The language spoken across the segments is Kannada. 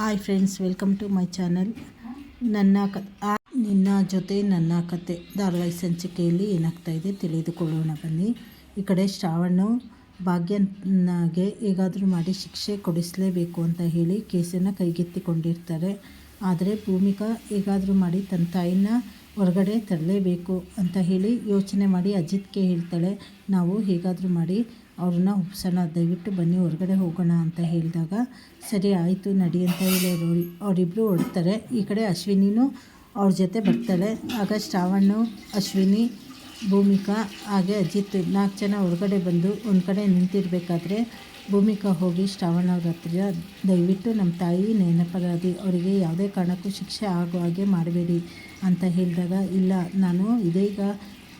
Hi friends welcome to my channel ನನ್ನ ಕ ನಿನ್ನ ಜೊತೆ ನನ್ನ ಕತೆ. ಧಾರಾವಾಹಿ ಸಂಚಿಕೆಯಲ್ಲಿ ಏನಾಗ್ತಾ ಇದೆ ತಿಳಿದುಕೊಳ್ಳೋಣ ಬನ್ನಿ. ಈ ಕಡೆ ಶ್ರಾವಣ, ಭಾಗ್ಯನಾಗೆ ಹೇಗಾದರೂ ಮಾಡಿ ಶಿಕ್ಷೆ ಕೊಡಿಸಲೇಬೇಕು ಅಂತ ಹೇಳಿ ಕೇಸನ್ನು ಕೈಗೆತ್ತಿಕೊಂಡಿರ್ತಾರೆ. ಆದರೆ ಭೂಮಿಕಾ ಹೇಗಾದರೂ ಮಾಡಿ ತನ್ನ ತಾಯಿನ ಹೊರಗಡೆ ತರಲೇಬೇಕು ಅಂತ ಹೇಳಿ ಯೋಚನೆ ಮಾಡಿ ಅಜಿತ್ಗೆ ಹೇಳ್ತಾಳೆ, ನಾವು ಹೇಗಾದರೂ ಮಾಡಿ ಅವ್ರನ್ನ ಒಪ್ಸೋಣ, ದಯವಿಟ್ಟು ಬನ್ನಿ, ಹೊರಗಡೆ ಹೋಗೋಣ, ಅಂತ ಹೇಳಿದಾಗ, ಸರಿ ಆಯಿತು, ನಡಿ, ಅಂತ ಹೇಳಿ ಅವರು ಅವರಿಬ್ಬರು ಹೊಡ್ತಾರೆ ಈ ಕಡೆ ಅಶ್ವಿನಿನೂ ಅವ್ರ ಜೊತೆ ಬರ್ತಾಳೆ. ಆಗ ಶ್ರಾವಣ್ಣು ಅಶ್ವಿನಿ ಭೂಮಿಕಾ ಹಾಗೆ ಅಜಿತ್ ನಾಲ್ಕು ಜನ ಹೊರಗಡೆ ಬಂದು ಒಂದು ಕಡೆ ನಿಂತಿರಬೇಕಾದ್ರೆ ಭೂಮಿಕಾ ಹೋಗಿ ಶ್ರಾವಣ ಅವ್ರ ಹತ್ರ ದಯವಿಟ್ಟು ನಮ್ಮ ತಾಯಿ ನೆನಪರಾದಿ ಅವರಿಗೆ ಯಾವುದೇ ಕಾರಣಕ್ಕೂ ಶಿಕ್ಷೆ ಆಗೋ ಹಾಗೆ ಮಾಡಬೇಡಿ ಅಂತ ಹೇಳಿದಾಗ, ಇಲ್ಲ, ನಾನು ಇದೀಗ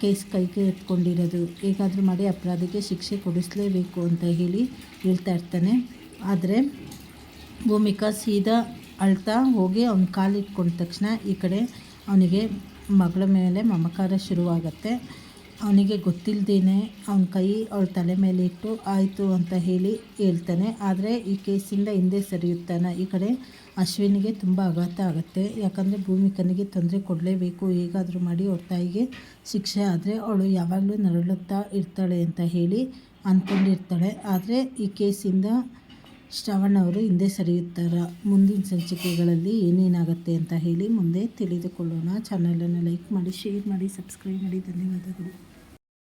ಕೇಸ್ ಕೈಗೆ ಎತ್ಕೊಂಡಿರೋದು, ಹೇಗಾದರೂ ಮಾಡಿ ಅಪರಾಧಿಗೆ ಶಿಕ್ಷೆ ಕೊಡಿಸಲೇಬೇಕು ಅಂತ ಹೇಳಿ ಹೇಳ್ತಾ ಇರ್ತಾನೆ. ಆದರೆ ಭೂಮಿಕಾ ಸೀದಾ ಅಳ್ತಾ ಹೋಗಿ ಅವ್ನ ಕಾಲಿಟ್ಕೊಂಡ ತಕ್ಷಣ ಈ ಕಡೆ ಅವನಿಗೆ ಮಗಳ ಮೇಲೆ ಮಮಕಾರ ಶುರುವಾಗತ್ತೆ. ಅವನಿಗೆ ಗೊತ್ತಿಲ್ಲದೇನೆ ಅವನ ಕೈ ಅವಳ ತಲೆ ಮೇಲೆ ಇಟ್ಟು, ಆಯಿತು ಅಂತ ಹೇಳಿ ಹೇಳ್ತಾನೆ. ಆದರೆ ಈ ಕೇಸಿಂದ ಹಿಂದೆ ಸರಿಯುತ್ತಾನೆ. ಈ ಕಡೆ ಅಶ್ವಿನಿಗೆ ತುಂಬ ಆಘಾತ ಆಗುತ್ತೆ. ಯಾಕಂದರೆ ಭೂಮಿಕನಿಗೆ ತೊಂದರೆ ಕೊಡಲೇಬೇಕು. ಹೇಗಾದರೂ ಮಾಡಿ ಅವ್ರ ತಾಯಿಗೆ ಶಿಕ್ಷೆ ಆದರೆ ಅವಳು ಯಾವಾಗಲೂ ನರಳುತ್ತಾ ಇರ್ತಾಳೆ ಅಂತ ಹೇಳಿ ಅಂದ್ಕೊಂಡಿರ್ತಾಳೆ ಆದರೆ ಈ ಕೇಸಿಂದ ಶ್ರವಣ್ ಅವರು ಹಿಂದೆ ಸರಿಯುತ್ತಾರ, ಮುಂದಿನ ಸಂಚಿಕೆಗಳಲ್ಲಿ ಏನೇನಾಗುತ್ತೆ ಅಂತ ಹೇಳಿ ಮುಂದೆ ತಿಳಿದುಕೊಳ್ಳೋಣ. ಚಾನಲನ್ನು ಲೈಕ್ ಮಾಡಿ ಶೇರ್ ಮಾಡಿ ಸಬ್ಸ್ಕ್ರೈಬ್ ಮಾಡಿ. ಧನ್ಯವಾದಗಳು.